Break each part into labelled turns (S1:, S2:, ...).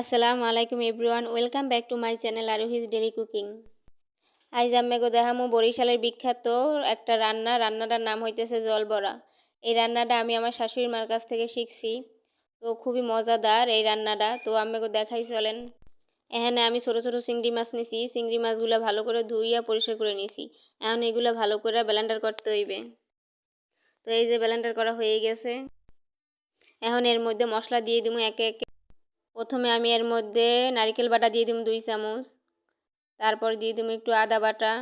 S1: আসসালামু আলাইকুম everyone, welcome back to my channel Arohi's daily cooking. আইজ আম্মেগো দেখামো বরিশালের বিখ্যাত একটা রান্না, রান্নাটার নাম হইতেছে জলবড়া এই রান্নাটা আমি আমার শাশুড়ির মার কাছ থেকে শিখছি, তো খুবই মজাদার এই রান্নাটা, তো আম্মেগো দেখাই চলেন। এখানে আমি ছোটো ছোটো চিংড়ি মাছ নিছি, চিংড়ি মাছগুলো ভালো করে ধুইয়া পরিষ্কার করে নিছি। এখন এগুলো ভালো করে ব্লেন্ডার করতে হইবে। তো এই যে ব্লেন্ডার করা হয়ে গেছে, এখন এর মধ্যে মশলা দিয়ে দিব একে একে। প্রথমে আমি এর মধ্যে নারিকেল বাটা দিয়ে দিব দুই চামচ, তারপর দিয়ে দিব একটু আদা বাটা,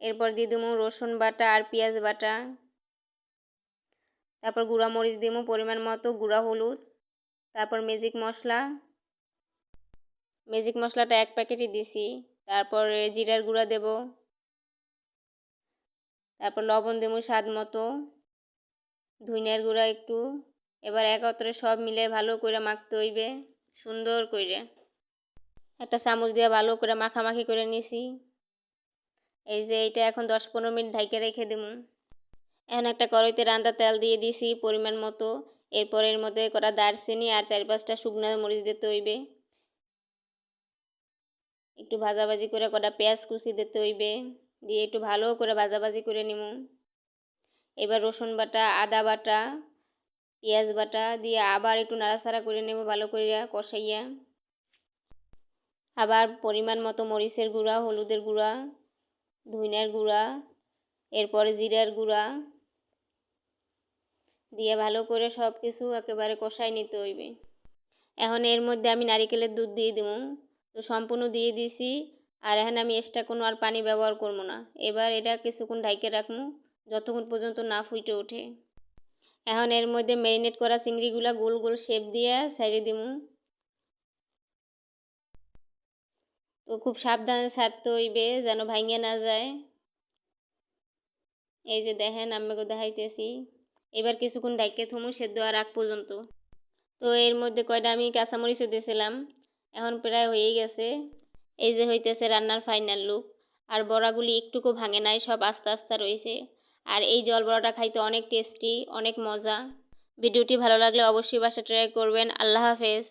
S1: এরপর দিয়ে দিব রসুন বাটা আর পেঁয়াজ বাটা, তারপর গুঁড়া মরিচ দিব পরিমাণ মতো গুঁড়া হলুদ, তারপর ম্যাজিক মশলা ম্যাজিক মশলাটা এক প্যাকেটই দিছি, তারপর জিরার গুঁড়া দেব, তারপর লবণ দেব স্বাদ মতো, ধনিয়ার গুঁড়া একটু এবার একত্রে সব মিলে ভালো করে মাখতে হইবে, সুন্দর করে একটা চামচ দিয়ে ভালো করে মাখামাখি করে নিছি। এই যে এইটা এখন দশ পনেরো মিনিট ঢাইকে রেখে দেব এখন একটা কড়াইতে রান্না তেল দিয়ে দিছি পরিমাণ মতো। এরপর এর মধ্যে করা দারচিনি আর চার পাঁচটা শুকনো মরিচ দিতে হইবে। একটু ভাজাভাজি করে কটা পেঁয়াজ কুচি দিতে হইবে। দিয়ে একটু ভালো করে ভাজাভাজি করে নিব এবার রসুন বাটা, আদা বাটা পেঁয়াজ বাটা দিয়ে আবার একটু নাড়াচাড়া করে নেব ভালো করিয়া কষাইয়া। আবার পরিমাণ মতো মরিচের গুঁড়া, হলুদের গুঁড়া ধনিয়ার গুঁড়া, এরপরে জিরার গুঁড়া দিয়ে ভালো করে সব কিছু একেবারে কষাই নিতে হইবে। এখন এর মধ্যে আমি নারিকেলের দুধ দিয়ে দেবো। তো সম্পূর্ণ দিয়ে দিছি আর এখন আমি এক্সট্রা কোনো আর পানি ব্যবহার করব না। এবার এটা কিছুক্ষণ ঢাইকে রাখব, যতক্ষণ পর্যন্ত না ফুটে ওঠে। এখন এর মধ্যে ম্যারিনেট করা চিংড়িগুলো গোল গোল শেপ দিয়ে সাইডে দিব তো খুব সাবধানে ছাড়তে হইবে যেন ভাঙিয়ে না যায়। এই যে দেখেন আমাকে দেখাইতেছি। এবার কিছুক্ষণ ডাইকে থমু, সেদ্ধ আর আগ পর্যন্ত। তো এর মধ্যে কয়টা আমি কাঁচামরিচও দিয়েছিলাম। এখন প্রায় হয়েই গেছে। এই যে হইতেছে রান্নার ফাইনাল লুক আর বড়াগুলি একটুকু ভাঙে নাই, সব আস্তে আস্তে রয়েছে আর এই জল বড়াটা খাইতে অনেক টেস্টি অনেক মজা। ভিডিওটি ভালো লাগলে অবশ্যই বাসা ট্রাই করবেন। আল্লাহ হাফেজ।